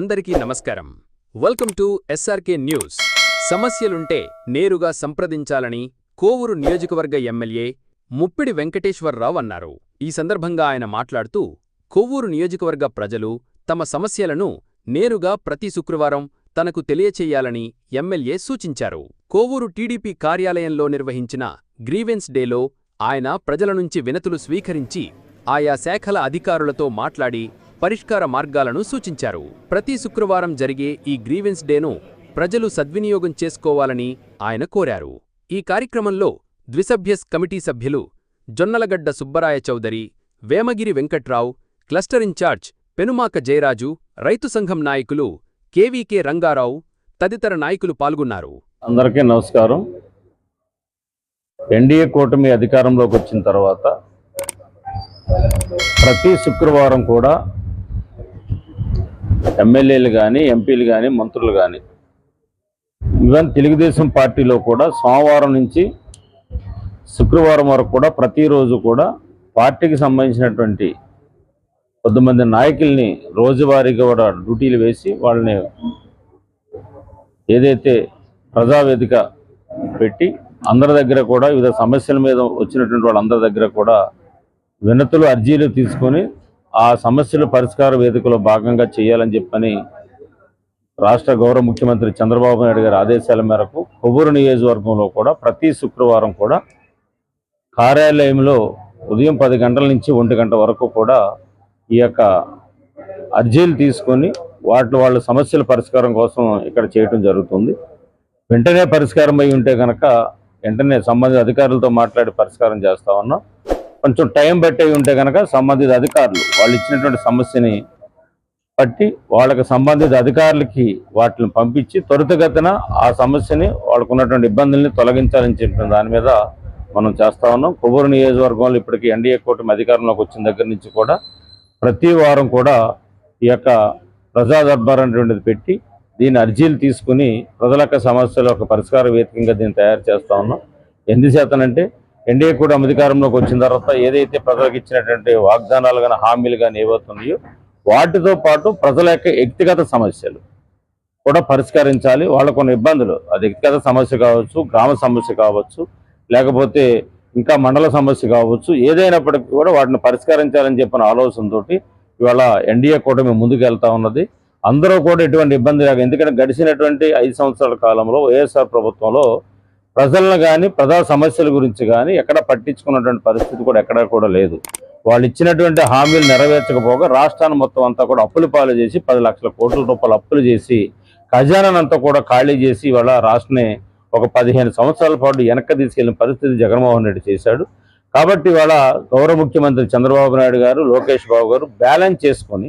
అందరికీ నమస్కారం. Welcome to SRK news. సమస్యలుంటే నేరుగా సంప్రదించాలని కోవూరు నియోజకవర్గ ఎమ్మెల్యే ముప్పిడి వెంకటేశ్వరరావు అన్నారు. ఈ సందర్భంగా ఆయన మాట్లాడుతూ కొవ్వూరు నియోజకవర్గ ప్రజలు తమ సమస్యలను నేరుగా ప్రతి శుక్రవారం తనకు తెలియచేయాలని ఎమ్మెల్యే సూచించారు. కోవూరు టీడీపీ కార్యాలయంలో నిర్వహించిన గ్రీవెన్స్ డేలో ఆయన ప్రజల నుంచి వినతులు స్వీకరించి ఆయా శాఖల అధికారులతో మాట్లాడి పరిష్కార మార్గాలను సూచించారు. ప్రతి శుక్రవారం జరిగే ఈ గ్రీవెన్స్ డేను ప్రజలు సద్వినియోగం చేసుకోవాలని ఆయన కోరారు. ఈ కార్యక్రమంలో ద్విసభ్యస్ కమిటీ సభ్యులు జొన్నలగడ్డ సుబ్బరాయ చౌదరి వేమగిరి వెంకట్రావు క్లస్టర్ ఇన్ఛార్జ్ పెనుమాక జయరాజు రైతు సంఘం నాయకులు కెవికే రంగారావు తదితర నాయకులు పాల్గొన్నారు. అందరికీ నమస్కారం. ఎన్డీఏ కూటమి అధికారంలోకి వచ్చిన తర్వాత ప్రతి శుక్రవారం కూడా ఎమ్మెల్యేలు కానీ ఎంపీలు కానీ మంత్రులు కానీ ఈవెన్ తెలుగుదేశం పార్టీలో కూడా సోమవారం నుంచి శుక్రవారం వరకు కూడా ప్రతిరోజు కూడా పార్టీకి సంబంధించినటువంటి కొద్దిమంది నాయకుల్ని రోజువారీగా కూడా డ్యూటీలు వేసి వాళ్ళని ఏదైతే ప్రజావేదిక పెట్టి అందరి దగ్గర కూడా వివిధ సమస్యల మీద వచ్చినటువంటి వాళ్ళందరి దగ్గర కూడా వినతులు అర్జీలు తీసుకొని ఆ సమస్యల పరిష్కార వేదికలో భాగంగా చేయాలని చెప్పని రాష్ట్ర గౌరవ ముఖ్యమంత్రి చంద్రబాబు నాయుడు గారి ఆదేశాల మేరకు కొవ్వూరు నియోజకవర్గంలో కూడా ప్రతి శుక్రవారం కూడా కార్యాలయంలో ఉదయం పది గంటల నుంచి ఒంటి గంట వరకు కూడా ఈ యొక్క అర్జీలు తీసుకొని వాటి వాళ్ళ సమస్యల పరిష్కారం కోసం ఇక్కడ చేయటం జరుగుతుంది. వెంటనే పరిష్కారం అయి ఉంటే కనుక వెంటనే సంబంధిత అధికారులతో మాట్లాడి పరిష్కారం చేస్తా ఉన్నాం. కొంచెం టైం బట్టి ఉంటే కనుక సంబంధిత అధికారులు వాళ్ళు ఇచ్చినటువంటి సమస్యని బట్టి వాళ్ళకి సంబంధిత అధికారులకి వాటిని పంపించి త్వరితగతిన ఆ సమస్యని వాళ్ళకు ఉన్నటువంటి ఇబ్బందుల్ని తొలగించాలని చెప్పిన దాని మీద మనం చేస్తా ఉన్నాం. కొవ్వూరు నియోజకవర్గంలో ఇప్పటికీ ఎన్డీఏ కూటమి అధికారంలోకి వచ్చిన దగ్గర నుంచి కూడా ప్రతి వారం కూడా ఈ యొక్క ప్రజా దర్బార్ అనేటువంటిది పెట్టి దీని అర్జీలు తీసుకుని ప్రజల యొక్క సమస్యల ఒక పరిష్కార వేదికగా దీన్ని తయారు చేస్తా ఉన్నాం. ఎందుచేతనంటే ఎన్డీఏ కూడా అధికారంలోకి వచ్చిన తర్వాత ఏదైతే ప్రజలకు ఇచ్చినటువంటి వాగ్దానాలు కానీ హామీలు కానీ ఏవవుతున్నాయో వాటితో పాటు ప్రజల యొక్క వ్యక్తిగత సమస్యలు కూడా పరిష్కరించాలి. వాళ్ళకు కొన్ని ఇబ్బందులు. అది వ్యక్తిగత సమస్య కావచ్చు గ్రామ సమస్య కావచ్చు లేకపోతే ఇంకా మండల సమస్య కావచ్చు. ఏదైనప్పటికీ కూడా వాటిని పరిష్కరించాలని చెప్పిన ఆలోచనతోటి ఇవాళ ఎన్డీఏ కూటమి ముందుకు వెళ్తా ఉన్నది. అందరూ కూడా ఎటువంటి ఇబ్బంది లేక ఎందుకంటే గడిచినటువంటి ఐదు సంవత్సరాల కాలంలో వైఎస్ఆర్ ప్రభుత్వంలో ప్రజలను కానీ ప్రజా సమస్యల గురించి కానీ ఎక్కడ పట్టించుకున్నటువంటి పరిస్థితి కూడా ఎక్కడా కూడా లేదు. వాళ్ళు ఇచ్చినటువంటి హామీలు నెరవేర్చకపోగా రాష్ట్రాన్ని మొత్తం అంతా కూడా అప్పులు పాలు చేసి పది లక్షల కోట్ల రూపాయలు అప్పులు చేసి ఖజానానంతా కూడా ఖాళీ చేసి ఇవాళ రాష్ట్రని ఒక పదిహేను సంవత్సరాల పాటు వెనక్కి తీసుకెళ్ళిన పరిస్థితి జగన్మోహన్ రెడ్డి చేశాడు. కాబట్టి ఇవాళ గౌరవ ముఖ్యమంత్రి చంద్రబాబు నాయుడు గారు లోకేష్ బాబు గారు బ్యాలెన్స్ చేసుకొని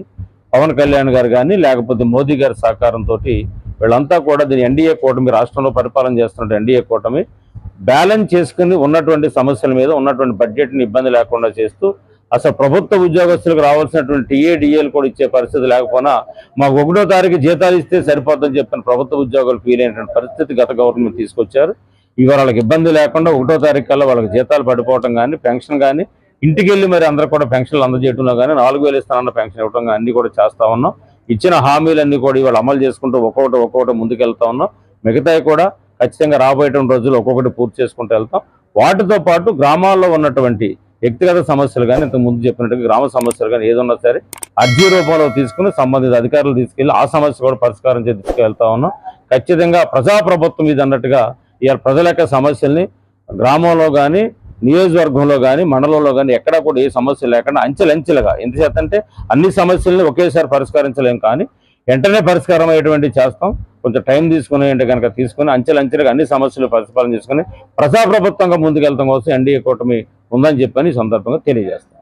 పవన్ కళ్యాణ్ గారు కానీ లేకపోతే మోదీ గారి సహకారంతో వీళ్ళంతా కూడా దీని ఎన్డీఏ కూటమి రాష్ట్రంలో పరిపాలన చేస్తున్న ఎన్డీఏ కూటమి బ్యాలెన్స్ చేసుకుని ఉన్నటువంటి సమస్యల మీద ఉన్నటువంటి బడ్జెట్ని ఇబ్బంది లేకుండా చేస్తూ అసలు ప్రభుత్వ ఉద్యోగస్తులకు రావాల్సినటువంటి టీఏడిఏలు కూడా ఇచ్చే పరిస్థితి లేకపోయినా మాకు ఒకటో తారీఖు జీతాలు ఇస్తే సరిపోతుందని చెప్పిన ప్రభుత్వ ఉద్యోగాలు ఫీల్ అయినటువంటి పరిస్థితి గత గవర్నమెంట్ తీసుకొచ్చారు. ఇవి వాళ్ళకి ఇబ్బంది లేకుండా ఒకటో తారీఖు కల్లా వాళ్ళకి జీతాలు పడిపోవటం కానీ పెన్షన్ కానీ ఇంటికి వెళ్ళి మరి అందరూ కూడా పెన్షన్లు అందజేయటంలో కానీ నాలుగు వేలు ఇస్తానన్న పెన్షన్ ఇవ్వడం కానీ అన్ని కూడా చేస్తా ఉన్నాం. ఇచ్చిన హామీలన్నీ కూడా ఇవాళ అమలు చేసుకుంటూ ఒక్కొక్కటి ఒక్కొక్కటి ముందుకెళ్తా ఉన్నాం. మిగతాయి కూడా ఖచ్చితంగా రాబోయేటువంటి రోజులు ఒక్కొక్కటి పూర్తి చేసుకుంటూ వెళ్తాం. వాటితో పాటు గ్రామాల్లో ఉన్నటువంటి వ్యక్తిగత సమస్యలు కానీ ఇంత ముందు చెప్పినట్టుగా గ్రామ సమస్యలు కానీ ఏదన్నా సరే అర్జీ రూపంలో తీసుకుని సంబంధిత అధికారులు తీసుకెళ్ళి ఆ సమస్య కూడా పరిష్కారం చేసి తీసుకెళ్తా ఉన్నాం. ఖచ్చితంగా ప్రజాప్రభుత్వం ఇది అన్నట్టుగా ఇవాళ ప్రజల యొక్క సమస్యల్ని గ్రామంలో కానీ నియోజకవర్గంలో కానీ మండలంలో కానీ ఎక్కడా కూడా ఏ సమస్య లేకుండా అంచెలంచెలుగా ఎందుచేత అంటే అన్ని సమస్యలను ఒకేసారి పరిష్కరించలేం కానీ వెంటనే పరిష్కారం అయ్యేటువంటి చేస్తాం. కొంచెం టైం తీసుకుని అంటే కనుక తీసుకుని అంచెలంచెలుగా అన్ని సమస్యలు పరిష్కారం చేసుకుని ప్రజాప్రభుత్వంగా ముందుకెళ్తాం కోసం ఎన్డీఏ కూటమి ఉందని చెప్పని ఈ సందర్భంగా తెలియజేస్తాం.